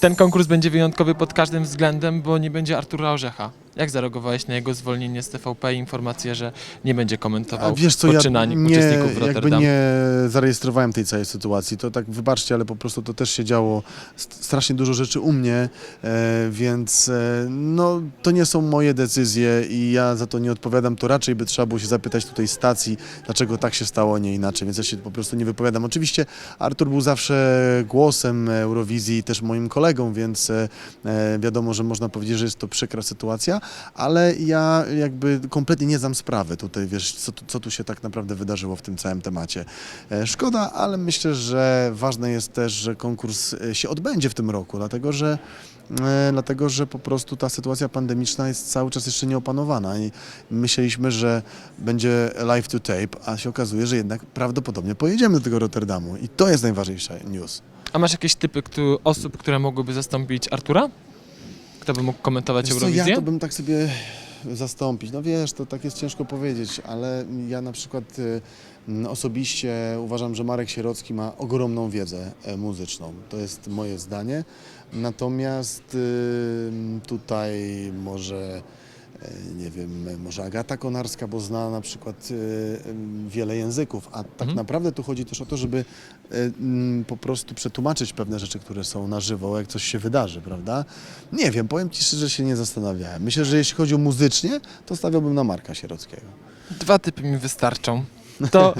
Ten konkurs będzie wyjątkowy pod każdym względem, bo nie będzie Artura Orzecha. Jak zareagowałeś na jego zwolnienie z TVP i informację, że nie będzie komentował A wiesz co, ja poczynań nie, uczestników jakby Rotterdam? nie zarejestrowałem tej całej sytuacji. To tak wybaczcie, ale po prostu to też się działo st- strasznie dużo rzeczy u mnie, e, więc e, no, to nie są moje decyzje i ja za to nie odpowiadam. To raczej by trzeba było się zapytać tutaj stacji, dlaczego tak się stało, a nie inaczej, więc ja się po prostu nie wypowiadam. Oczywiście Artur był zawsze głosem Eurowizji i też moim kolegą, więc e, wiadomo, że można powiedzieć, że jest to przykra sytuacja, ale ja jakby kompletnie nie znam sprawy tutaj, wiesz, co, co tu się tak naprawdę wydarzyło w tym całym temacie. E, Szkoda, ale myślę, że ważne jest też, że konkurs e, się odbędzie w tym roku, dlatego że e, dlatego, że po prostu ta sytuacja pandemiczna jest cały czas jeszcze nieopanowana i myśleliśmy, że będzie live to tape, a się okazuje, że jednak prawdopodobnie pojedziemy do tego Rotterdamu i to jest najważniejsza news. A masz jakieś typy osób, które mogłyby zastąpić Artura? Kto by mógł komentować Wiesz co, Eurowizję? ja to bym tak sobie zastąpić. No wiesz, to tak jest ciężko powiedzieć, ale ja na przykład y, osobiście uważam, że Marek Sierocki ma ogromną wiedzę e, muzyczną. To jest moje zdanie. Natomiast y, tutaj może nie wiem, może Agata Konarska, bo zna na przykład y, wiele języków, a tak Mhm. naprawdę tu chodzi też o to, żeby po prostu przetłumaczyć pewne rzeczy, które są na żywo, jak coś się wydarzy, prawda? Nie wiem, powiem Ci szczerze, się nie zastanawiałem. Myślę, że jeśli chodzi o muzycznie, to stawiałbym na Marka Sierockiego. Dwa typy mi wystarczą. To